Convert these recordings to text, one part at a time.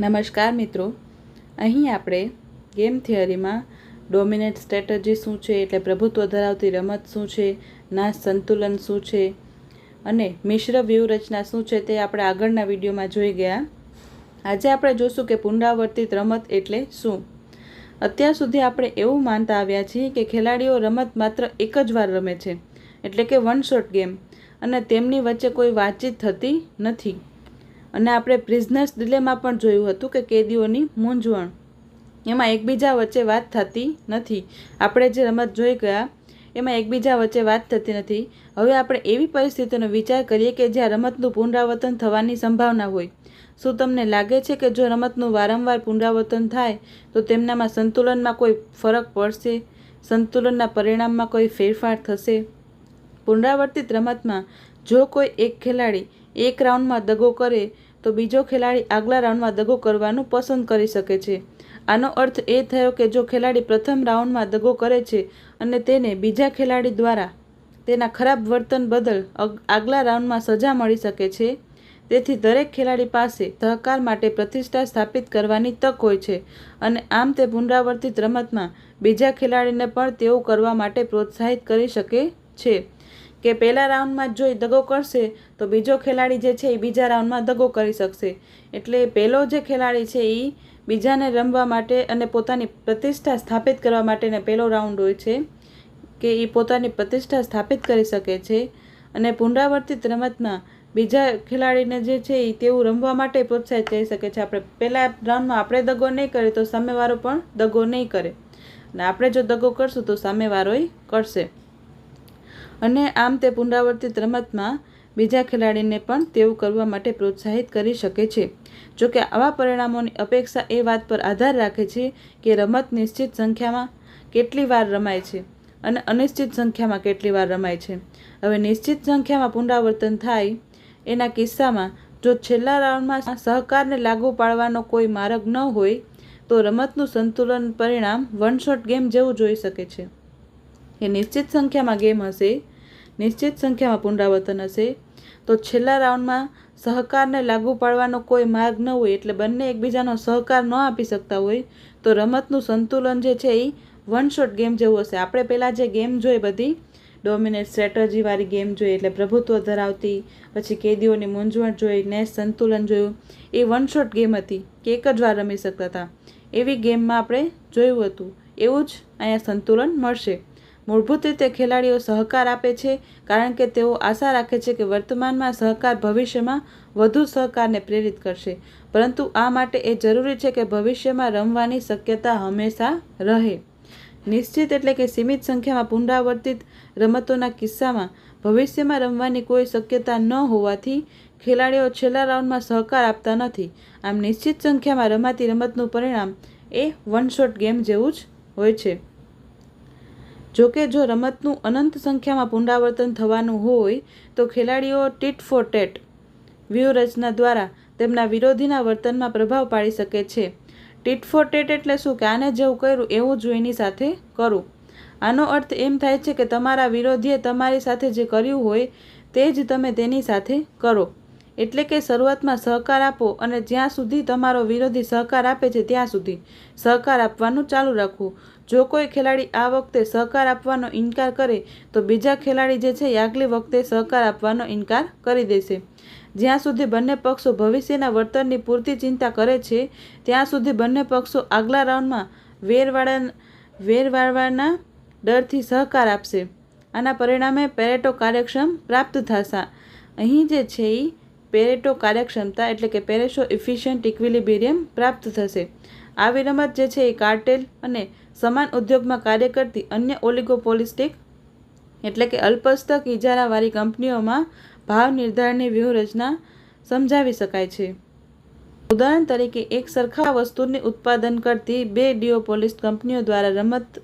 નમસ્કાર મિત્રો. અહીં આપણે ગેમ થિયરીમાં ડોમિનેટ સ્ટ્રેટજી શું છે, એટલે પ્રભુત્વ ધરાવતી રમત શું છે, નાશ સંતુલન શું છે અને મિશ્ર વ્યૂહરચના શું છે તે આપણે આગળના વિડીયોમાં જોઈ ગયા. આજે આપણે જોશું કે પુનરાવર્તિત રમત એટલે શું. અત્યાર સુધી આપણે એવું માનતા આવ્યા છીએ કે ખેલાડીઓ રમત માત્ર એક જ વાર રમે છે, એટલે કે વન શોટ ગેમ અને તેમની વચ્ચે કોઈ વાતચીત થતી નથી. અને આપણે પ્રિઝનર્સ ડિલેમાં પણ જોયું હતું કે કેદીઓની મૂંઝવણ. એમાં એકબીજા વચ્ચે વાત થતી નથી. આપણે જે રમત જોઈ ગયા, એમાં એકબીજા વચ્ચે વાત થતી નથી. હવે આપણે એવી પરિસ્થિતિનો વિચાર કરીએ કે જ્યાં રમતનું પુનરાવર્તન થવાની સંભાવના હોય. શું તમને લાગે છે કે જો રમતનું વારંવાર પુનરાવર્તન થાય, તો તેમનામાં સંતુલનમાં કોઈ ફરક પડશે? સંતુલનના પરિણામમાં કોઈ ફેરફાર થશે? પુનરાવર્તિત રમતમાં જો કોઈ એક ખેલાડી એક રાઉન્ડમાં દગો કરે, તો બીજો ખેલાડી આગલા રાઉન્ડમાં દગો કરવાનું પસંદ કરી શકે છે. આનો અર્થ એ થયો કે જો ખેલાડી પ્રથમ રાઉન્ડમાં દગો કરે છે અને તેને બીજા ખેલાડી દ્વારા તેના ખરાબ વર્તન બદલ આગલા રાઉન્ડમાં સજા મળી શકે છે, તેથી દરેક ખેલાડી પાસે સહકાર માટે પ્રતિષ્ઠા સ્થાપિત કરવાની તક હોય છે અને આમ તે પુનરાવર્તિત રમતમાં બીજા ખેલાડીને પણ તેવું કરવા માટે પ્રોત્સાહિત કરી શકે છે. કે પહેલા રાઉન્ડમાં જો એ દગો કરશે, તો બીજો ખેલાડી જે છે એ બીજા રાઉન્ડમાં દગો કરી શકશે. એટલે પહેલો જે ખેલાડી છે એ બીજાને રમવા માટે અને પોતાની પ્રતિષ્ઠા સ્થાપિત કરવા માટેને પહેલો રાઉન્ડ હોય છે, કે એ પોતાની પ્રતિષ્ઠા સ્થાપિત કરી શકે છે. અને પુનરાવર્તિત રમતમાં બીજા ખેલાડીને જે છે એ તેવું રમવા માટે પ્રોત્સાહિત કરી શકે છે. આપણે પહેલા રાઉન્ડમાં આપણે દગો નહીં કરીએ, તો સામેવાળો પણ દગો નહીં કરે. અને આપણે જો દગો કરશું, તો સામેવાળોય કરશે. અને આમ તે પુનરાવર્તિત રમતમાં બીજા ખેલાડીને પણ તેવું કરવા માટે પ્રોત્સાહિત કરી શકે છે. જો કે આવા પરિણામોની અપેક્ષા એ વાત પર આધાર રાખે છે કે રમત નિશ્ચિત સંખ્યામાં કેટલી વાર રમાય છે અને અનિશ્ચિત સંખ્યામાં કેટલી વાર રમાય છે. હવે નિશ્ચિત સંખ્યામાં પુનરાવર્તન થાય એના કિસ્સામાં જો છેલ્લા રાઉન્ડમાં સહકારને લાગુ પાડવાનો કોઈ માર્ગ ન હોય, તો રમતનું સંતુલન પરિણામ વન શોટ ગેમ જેવું જોઈ શકે છે. એ નિશ્ચિત સંખ્યામાં ગેમ હશે નિશ્ચિત સંખ્યામાં પુનરાવર્તન હશે. તો છેલ્લા રાઉન્ડમાં સહકારને લાગુ પાડવાનો કોઈ માર્ગ ન હોય એટલે બંને એકબીજાનો સહકાર ન આપી શકતા હોય, તો રમતનું સંતુલન જે છે એ વન શોટ ગેમ જેવું હશે. આપણે પહેલાં જે ગેમ જોઈ બધી ડોમિનેટ સ્ટ્રેટર્જીવાળી ગેમ જોઈ, એટલે પ્રભુત્વ ધરાવતી, પછી કેદીઓની મૂંઝવણ જોઈ ને સંતુલન જોયું, એ વન શોટ ગેમ હતી કે એક જ વાર રમી શકતા હતા. એવી ગેમમાં આપણે જોયું હતું. એવું જ અહીંયા સંતુલન મળશે. મૂળભૂત રીતે ખેલાડીઓ સહકાર આપે છે, કારણ કે તેઓ આશા રાખે છે કે વર્તમાનમાં સહકાર ભવિષ્યમાં વધુ સહકારને પ્રેરિત કરશે. પરંતુ આ માટે એ જરૂરી છે કે ભવિષ્યમાં રમવાની શક્યતા હંમેશા રહે. નિશ્ચિત એટલે કે સીમિત સંખ્યામાં પુનરાવર્તિત રમતોના કિસ્સામાં ભવિષ્યમાં રમવાની કોઈ શક્યતા ન હોવાથી ખેલાડીઓ છેલ્લા રાઉન્ડમાં સહકાર આપતા નથી. આમ નિશ્ચિત સંખ્યામાં રમાતી રમતનું પરિણામ એ વન શોટ ગેમ જેવું જ હોય છે. જોકે જો રમતનું અનંત સંખ્યામાં પુનરાવર્તન થવાનું હોય, તો ખેલાડીઓ ટીટ ફોર ટેટ વ્યૂહરચના દ્વારા તેમના વિરોધીના વર્તનમાં પ્રભાવ પાડી શકે છે. ટીટ ફોર ટેટ એટલે શું? કે આને જેવું કર્યું, એવું જ એની સાથે કરું. આનો અર્થ એમ થાય છે કે તમારા વિરોધીએ તમારી સાથે જે કર્યું હોય, તે જ તમે તેની સાથે કરો. એટલે કે શરૂઆતમાં સહકાર આપો અને જ્યાં સુધી તમારો વિરોધી સહકાર આપે છે, ત્યાં સુધી સહકાર આપવાનું ચાલુ રાખવું. જો કોઈ ખેલાડી આ વખતે સહકાર આપવાનો ઇનકાર કરે, તો બીજા ખેલાડી જે છે એ આગલી વખતે સહકાર આપવાનો ઇનકાર કરી દેશે. જ્યાં સુધી બંને પક્ષો ભવિષ્યના વર્તનની પૂરતી ચિંતા કરે છે, ત્યાં સુધી બંને પક્ષો આગલા રાઉન્ડમાં વેરવાળા વેરવાળવાના ડરથી સહકાર આપશે. આના પરિણામે પેરેટો કાર્યક્ષમ પ્રાપ્ત થશે. અહીં જે છે એ પેરેટો કાર્યક્ષમતા એટલે કે પેરેશો ઇફિશિયન્ટ ઇક્વિલિબેરિયમ પ્રાપ્ત થશે. આવી રમત જે છે એ કાર્ટેલ અને સમાન ઉદ્યોગમાં કાર્ય કરતી અન્ય ઓલિગોપોલિસ્ટિક, એટલે કે અલ્પસ્તક ઇજારાવાળી કંપનીઓમાં ભાવ નિર્ધારણની વ્યૂહરચના સમજાવી શકાય છે. ઉદાહરણ તરીકે, એક સરખા વસ્તુની ઉત્પાદન કરતી બે ડિઓપોલિસ્ટ કંપનીઓ દ્વારા રમત,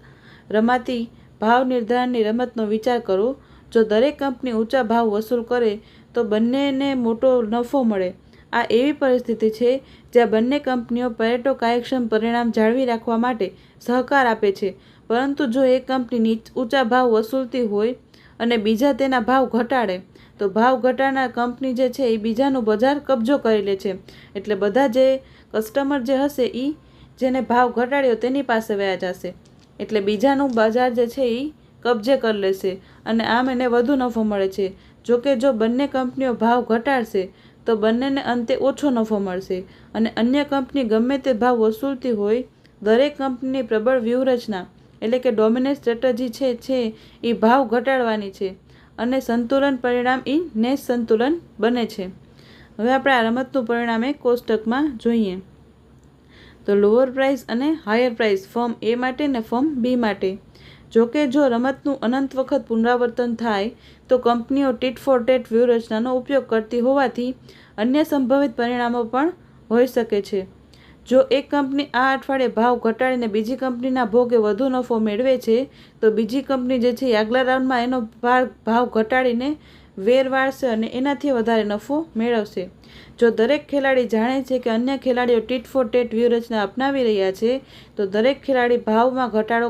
રમાતી ભાવ નિર્ધારણની રમતનો વિચાર કરો. જો દરેક કંપની ઊંચા ભાવ વસૂલ કરે, તો બંનેને મોટો નફો મળે. આ એવી પરિસ્થિતિ છે જ્યાં બંને કંપનીઓ પરેટો કાર્યક્ષમ પરિણામ જાળવી રાખવા માટે સહકાર આપે છે. પરંતુ જો એક કંપની ઊંચા ભાવ વસૂલતી હોય અને બીજા તેના ભાવ ઘટાડે, તો ભાવ ઘટાડનાર કંપની જે છે એ બીજાનું બજાર કબજો કરી લે છે. એટલે બધા જે કસ્ટમર જે હશે એ જેને ભાવ ઘટાડ્યો તેની પાસે વ્યા જશે. એટલે બીજાનું બજાર જે છે એ કબજે કરી લેશે અને આમ એને વધુ નફો મળે છે. જોકે જો બંને કંપનીઓ ભાવ ઘટાડશે તો બંનેને અંતે ઓછો નફો મળશે. અને અન્ય કંપની ગમે તે ભાવ વસૂલતી હોય, દરેક કંપનીની પ્રબળ વ્યૂહરચના એટલે કે ડોમિનેટ સ્ટ્રેટજી છે એ ભાવ ઘટાડવાની છે અને સંતુલન પરિણામ એ નેસ સંતુલન બને છે. હવે આપણે આ રમતનું પરિણામ કોષ્ટકમાં જોઈએ. તો લોઅર પ્રાઇસ અને હાયર પ્રાઇસ ફોર્મ એ માટે ને ફોર્મ બી માટે. જોકે જો રમતનું અનંત વખત પુનરાવર્તન થાય તો કંપનીઓ ટીટ ફોર ટેટ વ્યૂહરચનાનો ઉપયોગ કરતી હોવાથી અન્ય સંભવિત પરિણામો પણ હોઈ શકે છે. જો એક કંપની આ અઠવાડિયે ભાવ ઘટાડીને બીજી કંપનીના ભોગે વધુ નફો મેળવે છે, તો બીજી કંપની જે છે આગલા રાઉન્ડમાં એનો ભાવ ઘટાડીને વેર વાળશે અને એનાથી વધારે નફો મેળવશે. જો દરેક ખેલાડી જાણે છે કે અન્ય ખેલાડીઓ ટીટ ફોર ટેટ વ્યૂહરચના અપનાવી રહ્યા છે, તો દરેક ખેલાડી ભાવમાં ઘટાડો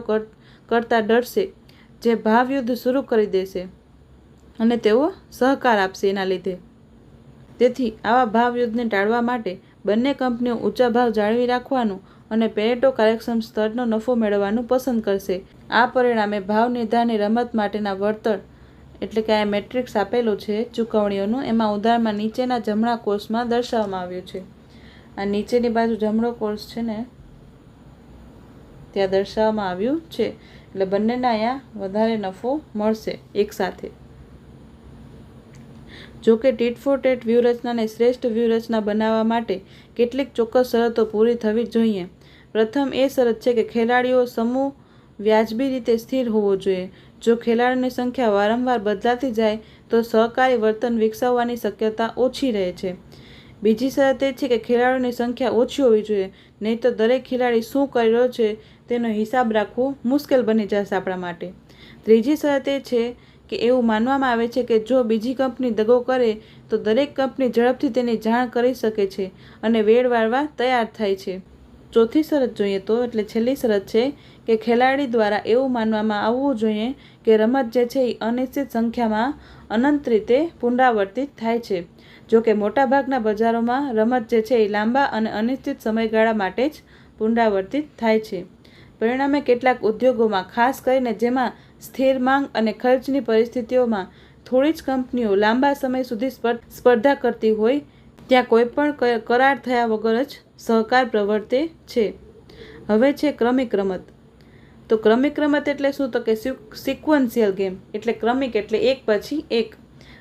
કરતાં ડરશે, જે ભાવ યુદ્ધ શરૂ કરી દેશે. અને તેઓ સહકાર આપશે એના લીધે. તેથી આવા ભાવ યુદ્ધને ટાળવા માટે બંને કંપનીઓ ઊંચા ભાવ જાળવી રાખવાનું અને પેરેટો કાર્યક્ષમ સ્તરનો નફો મેળવવાનું પસંદ કરશે. આ પરિણામે ભાવ નિર્ધારની રમત માટેના વળતર, એટલે કે આ મેટ્રિક્સ આપેલું છે, ચૂકવણીઓનું એમાં ઉદાહરણમાં નીચેના જમણા કોર્સમાં દર્શાવવામાં આવ્યું છે. આ નીચેની બાજુ જમણો કોર્સ છે ને, ત્યાં દર્શાવવામાં આવ્યું છે. એટલે બંનેના અહીંયા વધારે નફો મળશે એકસાથે જો કે ટીટ ફોર ટેટ વ્યૂહરચનાને શ્રેષ્ઠ વ્યૂહરચના બનાવવા માટે કેટલીક ચોક્કસ શરતો પૂરી થવી જોઈએ. પ્રથમ એ શરત છે કે ખેલાડીઓ સમૂહ વ્યાજબી રીતે સ્થિર હોવો જોઈએ. જો ખેલાડીઓની સંખ્યા વારંવાર બદલાતી જાય, તો સહકારી વર્તન વિકસાવવાની શક્યતા ઓછી રહે છે. બીજી શરત એ છે કે ખેલાડીઓની સંખ્યા ઓછી હોવી જોઈએ, નહીં તો દરેક ખેલાડી શું કરી રહ્યો છે તેનો હિસાબ રાખવો મુશ્કેલ બની જશે આપણા માટે. ત્રીજી શરત એ છે કે એવું માનવામાં આવે છે કે જો બીજી કંપની દગો કરે, તો દરેક કંપની ઝડપથી તેની જાણ કરી શકે છે અને વેળ વાળવા તૈયાર થાય છે. ચોથી શરત જોઈએ તો, એટલે છેલ્લી શરત છે કે ખેલાડી દ્વારા એવું માનવામાં આવવું જોઈએ કે રમત જે છે એ અનિશ્ચિત સંખ્યામાં અનંત રીતે પુનરાવર્તિત થાય છે. જો કે મોટાભાગના બજારોમાં રમત જે છે એ લાંબા અને અનિશ્ચિત સમયગાળા માટે જ પુનરાવર્તિત થાય છે. પરિણામે કેટલાક ઉદ્યોગોમાં, ખાસ કરીને જેમાં સ્થિર માંગ અને ખર્ચની પરિસ્થિતિઓમાં થોડી જ કંપનીઓ લાંબા સમય સુધી સ્પર્ધા કરતી હોય, ત્યાં કોઈ પણ કરાર થયા વગર જ સહકાર પ્રવર્તે છે. હવે છે ક્રમિક રમત. તો ક્રમિક રમત એટલે શું? તો કે સિક્વન્સિયલ ગેમ. એટલે ક્રમિક એટલે એક પછી એક.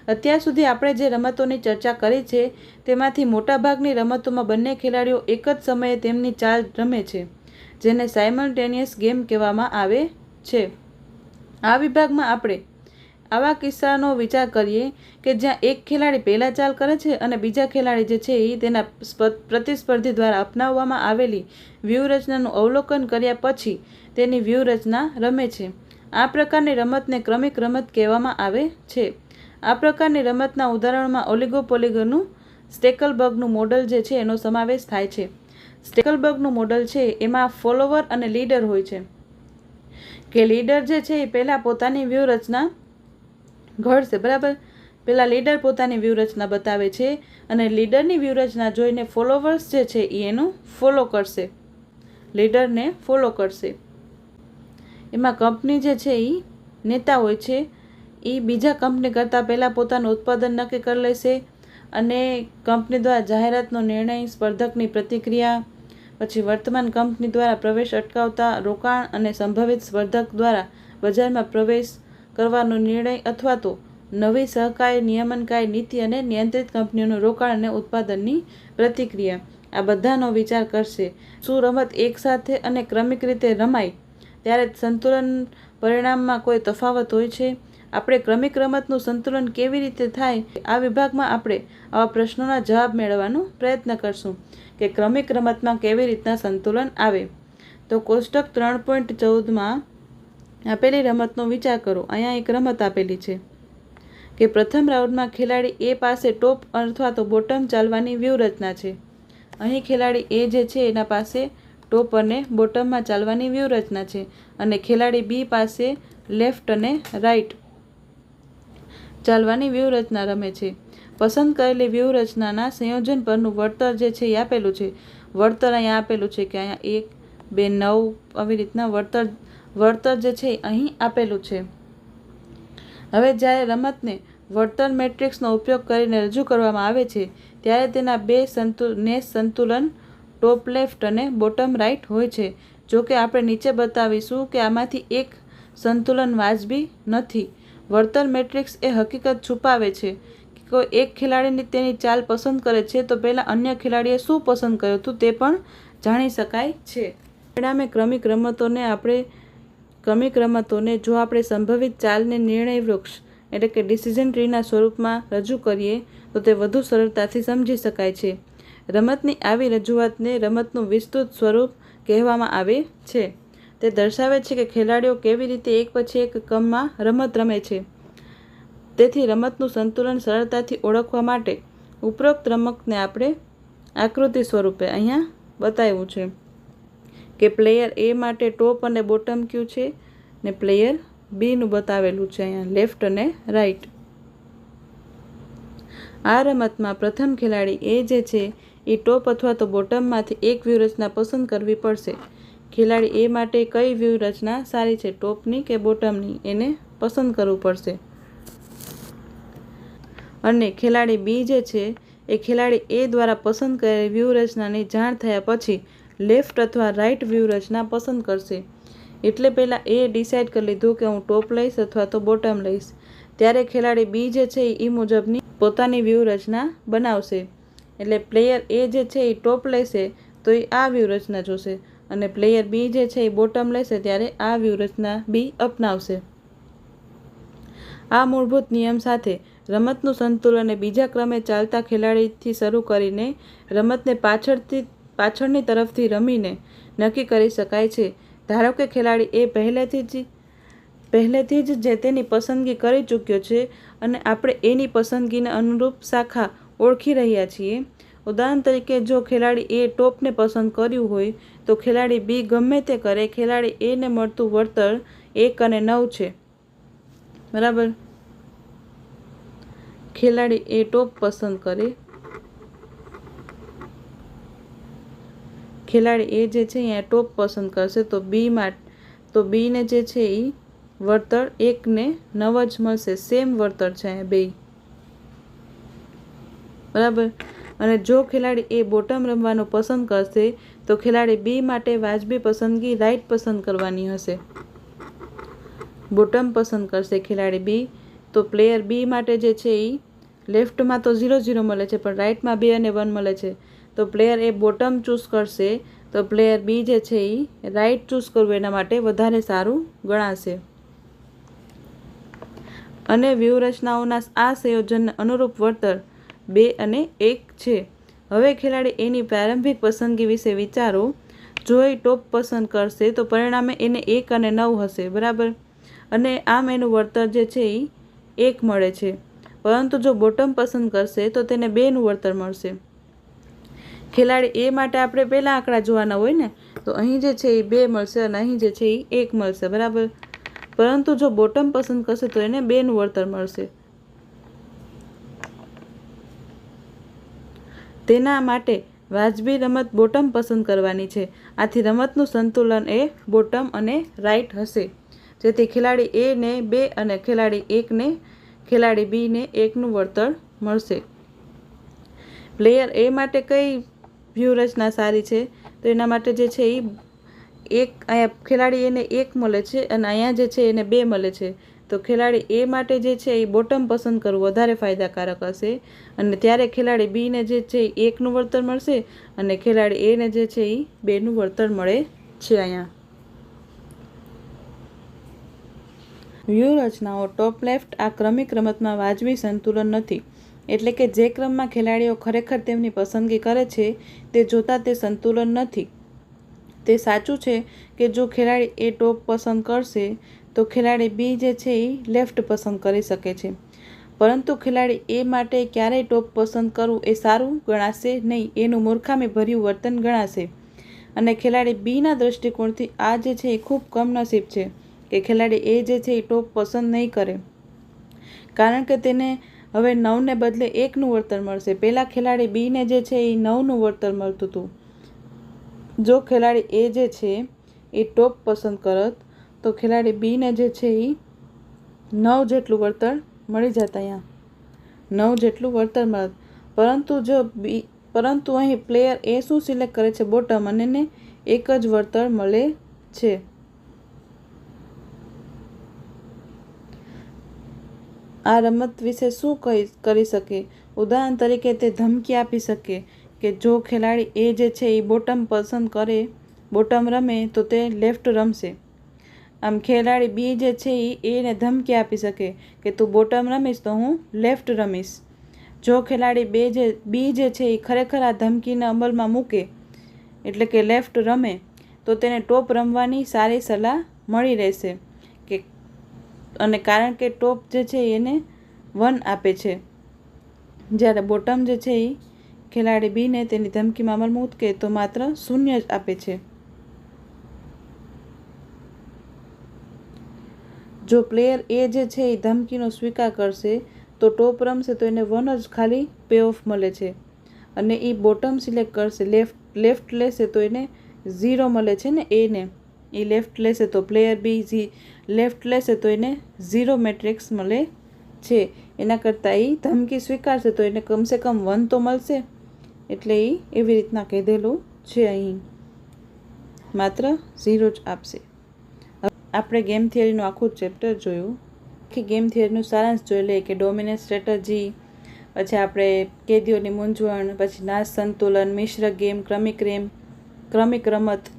અત્યાર સુધી આપણે જે રમતોની ચર્ચા કરી છે, તેમાંથી મોટાભાગની રમતોમાં બંને ખેલાડીઓ એક જ સમયે તેમની ચાલ રમે છે, જેને સાયમલ્ટેનિયસ ગેમ કહેવામાં આવે છે. આ વિભાગમાં આપણે આવા કિસ્સાનો વિચાર કરીએ કે જ્યાં એક ખેલાડી પહેલાં ચાલ કરે છે અને બીજા ખેલાડી જે છે એ તેના પ્રતિસ્પર્ધી દ્વારા અપનાવવામાં આવેલી વ્યૂહરચનાનું અવલોકન કર્યા પછી તેની વ્યૂહરચના રમે છે. આ પ્રકારની રમતને ક્રમિક રમત કહેવામાં આવે છે. આ પ્રકારની રમતના ઉદાહરણમાં ઓલિગોપોલિગોનું સ્ટેકલબર્ગનું મોડલ જે છે એનો સમાવેશ થાય છે. સ્ટેકલબર્ગનું મોડલ છે એમાં ફોલોવર અને લીડર હોય છે. કે લીડર જે છે એ પહેલાં પોતાની વ્યૂહરચના ઘડશે, બરાબર? પહેલાં લીડર પોતાની વ્યૂહરચના બતાવે છે અને લીડરની વ્યૂહરચના જોઈને ફોલોવર્સ જે છે એ એનું ફોલો કરશે. લીડરને ફોલો કરશે. એમાં કંપની જે છે એ નેતા હોય છે એ બીજા કંપની કરતાં પહેલાં પોતાનું ઉત્પાદન નક્કી કરી લેશે અને કંપની દ્વારા જાહેરાતનો નિર્ણય સ્પર્ધકની પ્રતિક્રિયા પછી વર્તમાન કંપની દ્વારા પ્રવેશ અટકાવતા રોકાણ અને સંભવિત સ્પર્ધક દ્વારા બજારમાં પ્રવેશ કરવાનો નિર્ણય અથવા તો નવી સહકારી નિયમનકારી નીતિ અને નિયંત્રિત કંપનીઓનું રોકાણ અને ઉત્પાદનની પ્રતિક્રિયા. આ બધાનો વિચાર કરશે. શું રમત એકસાથે અને ક્રમિક રીતે રમાય? ત્યારે સંતુલન પરિણામમાં કોઈ તફાવત હોય છે? આપણે ક્રમિક રમતનું સંતુલન કેવી રીતે થાય આ વિભાગમાં આપણે આવા પ્રશ્નોના જવાબ મેળવવાનો પ્રયત્ન કરશું કે ક્રમિક રમતમાં કેવી રીતના સંતુલન આવે. તો કોષ્ટક ત્રણ પોઈન્ટ ચૌદમાં આપેલી રમતનો વિચાર કરો. અહીંયા એક રમત આપેલી છે કે પ્રથમ રાઉન્ડમાં ખેલાડી એ પાસે ટોપ અથવા તો બોટમ ચાલવાની વ્યૂહરચના છે. અહીં ખેલાડી એ જે છે એના પાસે ટોપ અને બોટમમાં ચાલવાની વ્યૂહરચના છે અને ખેલાડી બી પાસે લેફ્ટ અને રાઈટ. ચાલવાની વ્યૂહરચના રમે છે. પસંદ કરેલી વ્યૂહરચનાના સંયોજન પરનું વળતર જે છે એ આપેલું છે. વળતર અહીંયા આપેલું છે કે અહીંયા એક, બે, નવ આવી રીતના વળતર વળતર જે છે અહીં આપેલું છે. હવે જ્યારે રમતને વળતર મેટ્રિક્સનો ઉપયોગ કરીને રજૂ કરવામાં આવે છે, ત્યારે તેના બે સંતુ, ને સંતુલન ટોપ લેફ્ટ અને બોટમ રાઇટ હોય છે. જો કે આપણે નીચે બતાવીશું કે આમાંથી એક સંતુલન વાજબી નથી. વળતર મેટ્રિક્સ એ હકીકત છુપાવે છે કે કોઈ એક ખેલાડીની તેની ચાલ પસંદ કરે છે તો પહેલાં અન્ય ખેલાડીએ શું પસંદ કર્યું હતું તે પણ જાણી શકાય છે. પરિણામે ક્રમિક રમતોને આપણે, ક્રમિક રમતોને જો આપણે સંભવિત ચાલને નિર્ણય વૃક્ષ એટલે કે ડિસિઝન ટ્રીના સ્વરૂપમાં રજૂ કરીએ તો તે વધુ સરળતાથી સમજી શકાય છે. રમતની આવી રજૂઆતને રમતનું વિસ્તૃત સ્વરૂપ કહેવામાં આવે છે. તે દર્શાવે છે કે ખેલાડીઓ કેવી રીતે એક પછી એક ક્રમમાં રમત રમે છે. તેથી રમતનું સંતુલન સરળતાથી ઓળખવા માટે ઉપરોક્ત રમતને આપણે આકૃતિ સ્વરૂપે અહીંયા બતાવ્યું છે કે પ્લેયર એ માટે ટોપ અને બોટમ ક્યુ છે ને પ્લેયર બીનું બતાવેલું છે અહીંયા, લેફ્ટ અને રાઈટ. આ રમતમાં પ્રથમ ખેલાડી એ જે છે, એ ટોપ અથવા તો બોટમમાંથી એક વ્યૂહરચના પસંદ કરવી પડશે. ખેલાડી એ માટે કઈ વ્યૂહરચના સારી છે, ટોપની કે બોટમની? એને પસંદ કરવું પડશે. અને ખેલાડી બી જે છે, એ ખેલાડી એ દ્વારા પસંદ કરેલી વ્યૂહરચનાની જાણ થયા પછી લેફ્ટ અથવા રાઈટ વ્યૂહરચના પસંદ કરશે. એટલે પહેલાં એ ડિસાઇડ કરી લીધું કે હું ટોપ લઈશ અથવા તો બોટમ લઈશ. ત્યારે ખેલાડી બી જે છે, એ મુજબની પોતાની વ્યૂહરચના બનાવશે. એટલે પ્લેયર એ જે છે, એ ટોપ લેશે, તો એ આ વ્યૂહરચના જોશે. અને પ્લેયર બી જે છે એ બોટમ લેશે ત્યારે આ વ્યૂહરચના બી અપનાવશે. આ મૂળભૂત નિયમ સાથે રમતનું સંતુલન બીજા ક્રમે ચાલતા ખેલાડીથી શરૂ કરીને રમતને પાછળથી, પાછળની તરફથી રમીને નક્કી કરી શકાય છે. ધારો કે ખેલાડી એ પહેલેથી જ પહેલેથી જ જે તેની પસંદગી કરી ચૂક્યો છે અને આપણે એની પસંદગીને અનુરૂપ શાખા ઓળખી રહ્યા છીએ. ઉદાહરણ તરીકે જો ખેલાડી એ ટોપને પસંદ કર્યું હોય, તો ખેલાડી બી ગમે તે કરે. ખેલાડી એને મળતું વળતર એક અને નવ છે. બરાબર? ખેલાડી એ ટોપ પસંદ કરે. ખેલાડી એ જે છે અહીંયા ટોપ પસંદ કરશે, તો બી માટે તો બીને જે છે એ વળતર એકને નવ જ મળશે. સેમ વળતર છે બે. બરાબર? અને જો ખેલાડી એ બોટમ રમવાનું પસંદ કરશે, તો ખેલાડી બી માટે વાજબી પસંદગી, રાઈટ પસંદ કરવાની હશે. બોટમ પસંદ કરશે ખેલાડી બી, તો પ્લેયર બી માટે જે છે એ લેફ્ટમાં તો ઝીરો ઝીરો મળે છે, પણ રાઇટમાં બે અને વન મળે છે. તો પ્લેયર એ બોટમ ચૂઝ કરશે, તો પ્લેયર બી જે છે એ રાઇટ ચૂઝ કરવું એના માટે વધારે સારું ગણાશે. અને વ્યૂહરચનાઓના આ સંયોજનને અનુરૂપ વળતર બે અને એક છે. હવે ખેલાડી એની પ્રારંભિક પસંદગી વિશે વિચારો. જો એ ટોપ પસંદ કરશે, તો પરિણામે એને એક અને નવ હશે, બરાબર? અને આમ એનું વળતર જે છે એ એક મળે છે. પરંતુ જો બોટમ પસંદ કરશે, તો તેને બેનું વળતર મળશે. ખેલાડી એ માટે આપણે પહેલાં આંકડા જોવાના હોય ને, તો અહીં જે છે એ બે મળશે અને અહીં જે છે એ એક મળશે, બરાબર? પરંતુ જો બોટમ પસંદ કરશે, તો એને બેનું વળતર મળશે. તેના માટે વાજબી રમત બોટમ પસંદ કરવાની છે. આથી રમતનું સંતુલન એ બોટમ અને રાઇટ હશે. જેથી ખેલાડી એ ને બે અને ખેલાડી એકને ખેલાડી બીને એકનું વળતર મળશે. પ્લેયર એ માટે કઈ વ્યૂહરચના સારી છે? તો એના માટે જે છે એ એક અહીંયા ખેલાડી એને એક મળે છે અને અહીંયા જે છે એને બે મળે છે. તો ખેલાડી એ માટે જે છે એ બોટમ પસંદ કરવું વધારે ફાયદાકારક હશે. અને ત્યારે ખેલાડી બીને જે છે એ એકનું વળતર મળશે અને ખેલાડી એને જે છે એ બેનું વળતર મળે છે અહીંયા. વ્યૂહરચનાઓ ટોપ લેફ્ટ આ ક્રમિક રમતમાં વાજબી સંતુલન નથી. એટલે કે જે ક્રમમાં ખેલાડીઓ ખરેખર તેમની પસંદગી કરે છે તે જોતાં તે સંતુલન નથી. તે સાચું છે કે જો ખેલાડી એ ટોપ પસંદ કરશે તો ખેલાડી બી જે છે એ લેફ્ટ પસંદ કરી શકે છે. પરંતુ ખેલાડી એ માટે ક્યારેય ટોપ પસંદ કરવું એ સારું ગણાશે નહીં, એનું મૂર્ખામી ભર્યું વર્તન ગણાશે. અને ખેલાડી બીના દૃષ્ટિકોણથી આ જે છે એ ખૂબ કમનસીબ છે કે ખેલાડી એ જે છે એ ટોપ પસંદ નહીં કરે. કારણ કે તેને હવે નવને બદલે એકનું વળતર મળશે. પહેલાં ખેલાડી બીને જે છે એ નવનું વળતર મળતું હતું. જો ખેલાડી એ જે છે એ ટોપ પસંદ કરત તો ખેલાડી બીને જે છે એ નવ જેટલું વળતર મળી જતા અહીંયા. નવ જેટલું વળતર મળે. પરંતુ જો બી, પરંતુ અહીં પ્લેયર એ શું સિલેક્ટ કરે છે બોટમ અને એક જ વળતર મળે છે. આ રમત વિશે શું કહી, કરી શકે? ઉદાહરણ તરીકે તે ધમકી આપી શકે કે જો ખેલાડી એ જે છે એ બોટમ પસંદ કરે, બોટમ રમે તો તે લેફ્ટ રમશે. આમ ખેલાડી બી જે છે એ એને ધમકી આપી શકે કે તું બોટમ રમીશ તો હું લેફ્ટ રમીશ. જો ખેલાડી બે જે, બી જે છે એ ખરેખર આ ધમકીને અમલમાં મૂકે, એટલે કે લેફ્ટ રમે, તો તેને ટોપ રમવાની સારી સલાહ મળી રહેશે. કે, અને કારણ કે ટોપ જે છે એને વન આપે છે. જ્યારે બોટમ જે છે એ ખેલાડી બીને તેની ધમકીમાં અમલ મૂકે તો માત્ર શૂન્ય જ આપે છે. જો પ્લેયર એ જે છે એ ધમકીનો સ્વીકાર કરશે, તો ટોપ રમશે તો એને વન જ ખાલી પે ઓફ મળે છે. અને એ બોટમ સિલેક્ટ કરશે લેફ્ટ લેફ્ટ લેશે તો એને ઝીરો મળે છે ને એને એ લેફ્ટ લેશે તો પ્લેયર બી ઝી લેફ્ટ લેશે તો એને ઝીરો મેટ્રિક્સ મળે છે. એના કરતાં એ ધમકી સ્વીકારશે તો એને કમસે કમ વન તો મળશે. એટલે એ એવી રીતના કીધેલું છે અહીં. માત્ર ઝીરો જ આપશે. આપણે ગેમ થિયરીનું આખું ચેપ્ટર જોયું આખી ગેમ થિયરીનું સારાંશ જોઈ લઈએ કે ડોમિનેટ સ્ટ્રેટજી પછી આપણે કેદીઓની મૂંઝવણ, પછી નાશ સંતુલન, મિશ્ર ગેમ, ક્રમિક રેમ, ક્રમિક રમત,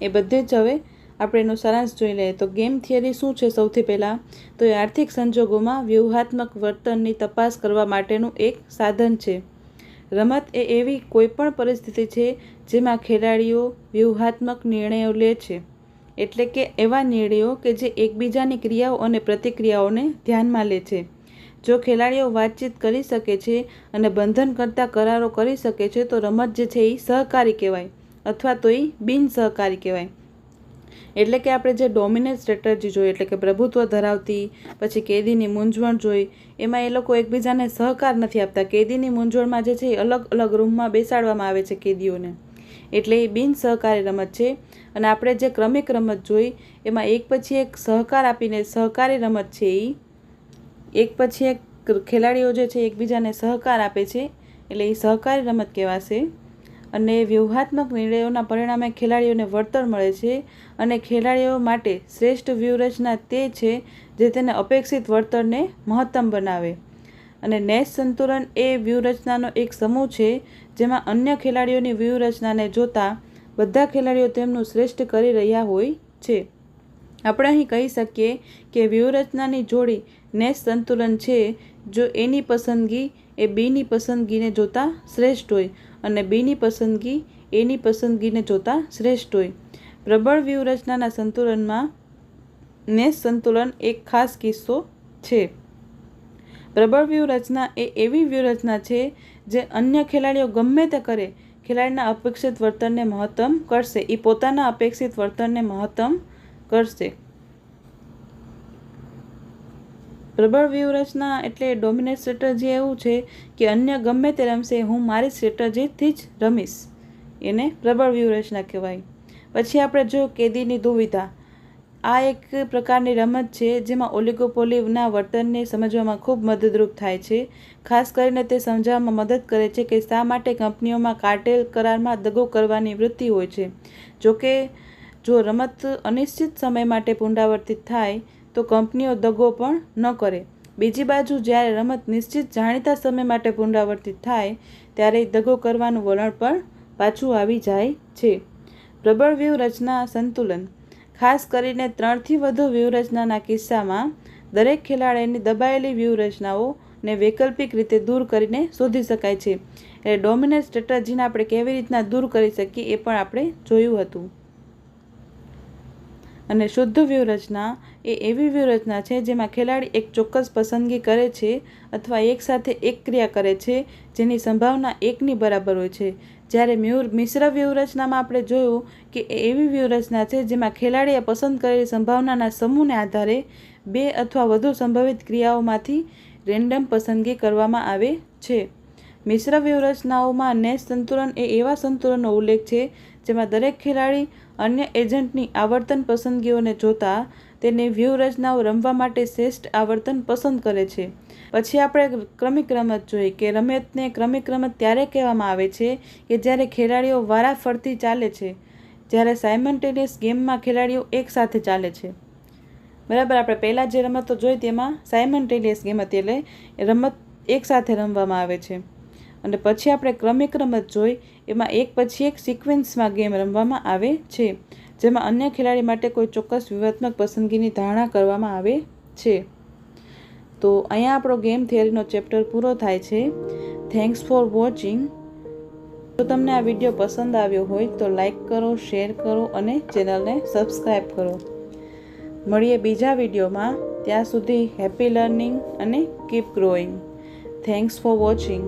એ બધે જ હવે આપણે એનું સારાંશ જોઈ લઈએ. તો ગેમ થિયરી શું છે સૌથી પહેલાં? તો એ આર્થિક સંજોગોમાં વ્યૂહાત્મક વર્તનની તપાસ કરવા માટેનું એક સાધન છે. રમત એ એવી કોઈપણ પરિસ્થિતિ છે જેમાં ખેલાડીઓ વ્યૂહાત્મક નિર્ણયો લે છે. એટલે કે એવા નિર્ણયો કે જે એકબીજાની ક્રિયાઓ અને પ્રતિક્રિયાઓને ધ્યાનમાં લે છે. જો ખેલાડીઓ વાતચીત કરી શકે છે અને બંધન કરતા કરારો કરી શકે છે, તો રમત જે છે એ સહકારી કહેવાય અથવા તો એ બિન સહકારી કહેવાય. એટલે કે આપણે જે ડોમિનેટ સ્ટ્રેટર્જી જોઈ એટલે કે પ્રભુત્વ ધરાવતી, પછી કેદીની મૂંઝવણ જોઈ, એમાં એ લોકો એકબીજાને સહકાર નથી આપતા. કેદીની મૂંઝવણમાં જે છે એ અલગ અલગ રૂમમાં બેસાડવામાં આવે છે કેદીઓને. એટલે એ બિન સહકારી રમત છે. અને આપણે જે ક્રમિક રમત જોઈ, એમાં એક પછી એક સહકાર આપીને સહકારી રમત છે એ એક પછી એક ખેલાડીઓ જે છે, એકબીજાને સહકાર આપે છે, એટલે એ સહકારી રમત કહેવાશે. અને વ્યૂહાત્મક નિર્ણયોના પરિણામે ખેલાડીઓને વળતર મળે છે અને ખેલાડીઓ માટે શ્રેષ્ઠ વ્યૂહરચના તે છે જે તેને અપેક્ષિત વળતરને મહત્તમ બનાવે. અને નેશ સંતુલન એ વ્યૂહરચનાનો એક સમૂહ છે જેમાં અન્ય ખેલાડીઓની વ્યૂહરચનાને જોતા બધા ખેલાડીઓ તેમનું શ્રેષ્ઠ કરી રહ્યા હોય છે. આપણે અહીં કહી શકીએ કે વ્યૂહરચનાની જોડી નેશ સંતુલન છે જો એની પસંદગી એ બીની પસંદગીને જોતાં શ્રેષ્ઠ હોય અને બીની પસંદગી એની પસંદગીને જોતાં શ્રેષ્ઠ હોય. પ્રબળ વ્યૂહરચનાના સંતુલનમાં નેશ સંતુલન એક ખાસ કિસ્સો છે. પ્રબળ વ્યૂહરચના એ એવી વ્યૂહરચના છે જે અન્ય ખેલાડીઓ ગમે તે કરે, ખેલાડીના અપેક્ષિત વર્તનને મહત્તમ કરશે. એ પોતાના અપેક્ષિત વર્તનને મહત્તમ કરશે. પ્રબળ વ્યૂહરચના એટલે ડોમિનેટ સ્ટ્રેટર્જી એવું છે કે અન્ય ગમે તે રમશે, હું મારી સ્ટ્રેટર્જીથી જ રમીશ. એને પ્રબળ વ્યૂહરચના કહેવાય. પછી આપણે જો કેદીની દુવિધા આ એક પ્રકારની રમત છે જેમાં ઓલિગોપોલીના વર્તનને સમજવામાં ખૂબ મદદરૂપ થાય છે. ખાસ કરીને તે સમજાવવામાં મદદ કરે છે કે શા માટે કંપનીઓમાં કાર્ટેલ કરારમાં દગો કરવાની વૃત્તિ હોય છે. જોકે જો રમત અનિશ્ચિત સમય માટે પુનરાવર્તિત થાય, તો કંપનીઓ દગો પણ ન કરે. બીજી બાજુ, જ્યારે રમત નિશ્ચિત જાણીતા સમય માટે પુનરાવર્તિત થાય, ત્યારે દગો કરવાનું વલણ પણ પાછું આવી જાય છે. પ્રબળ વ્યૂહરચના સંતુલન ખાસ કરીને ત્રણથી વધુ વ્યૂહરચનાના કિસ્સામાં, દરેક ખેલાડીની દબાયેલી વ્યૂહરચનાઓને વૈકલ્પિક રીતે દૂર કરીને શોધી શકાય છે. એટલે ડોમિનેટ સ્ટ્રેટર્જીને આપણે કેવી રીતના દૂર કરી શકીએ એ પણ આપણે જોયું હતું. અને શુદ્ધ વ્યૂહરચના એ એવી વ્યૂહરચના છે જેમાં ખેલાડી એક ચોક્કસ પસંદગી કરે છે અથવા એકસાથે એક ક્રિયા કરે છે જેની સંભાવના એકની બરાબર હોય છે. જ્યારે મ્યુર, મિશ્ર વ્યૂહરચનામાં આપણે જોયું કે એવી વ્યૂહરચના છે જેમાં ખેલાડીએ પસંદ કરેલી સંભાવનાના સમૂહને આધારે બે અથવા વધુ સંભવિત ક્રિયાઓમાંથી રેન્ડમ પસંદગી કરવામાં આવે છે. મિશ્ર વ્યૂહરચનાઓમાં નેસ સંતુલન એ એવા સંતુલનનો ઉલ્લેખ છે જેમાં દરેક ખેલાડી અન્ય એજન્ટની આવર્તન પસંદગીઓને જોતા તેની વ્યૂહરચનાઓ રમવા માટે શ્રેષ્ઠ આવર્તન પસંદ કરે છે. પછી આપણે ક્રમિક રમત જોઈ કે રમતને ક્રમિક રમત ત્યારે કહેવામાં આવે છે કે જ્યારે ખેલાડીઓ વારાફરતી ચાલે છે, જ્યારે સાયમન્ટેનિયસ ગેમમાં ખેલાડીઓ એકસાથે ચાલે છે. બરાબર, આપણે પહેલાં જે રમતો જોઈ તેમાં સાયમન્ટેનિયસ ગેમ હતી એટલે રમત એકસાથે રમવામાં આવે છે. અને પછી આપણે ક્રમિક રમત જોઈ, એમાં એક પછી એક સિક્વન્સમાં ગેમ રમવામાં આવે છે, જેમાં અન્ય ખેલાડી માટે કોઈ ચોક્કસ વ્યૂહાત્મક પસંદગીની ધારણા કરવામાં આવે છે. તો અહીંયા આપણો ગેમ થિયરીનો ચેપ્ટર પૂરો થાય છે. થેન્ક્સ ફોર વોચિંગ જો તમને આ વીડિયો પસંદ આવ્યો હોય તો લાઈક કરો શેર કરો અને ચેનલને સબસ્ક્રાઈબ કરો. મળીએ બીજા વિડીયોમાં ત્યાં સુધી હેપી લર્નિંગ અને keep growing thanks for watching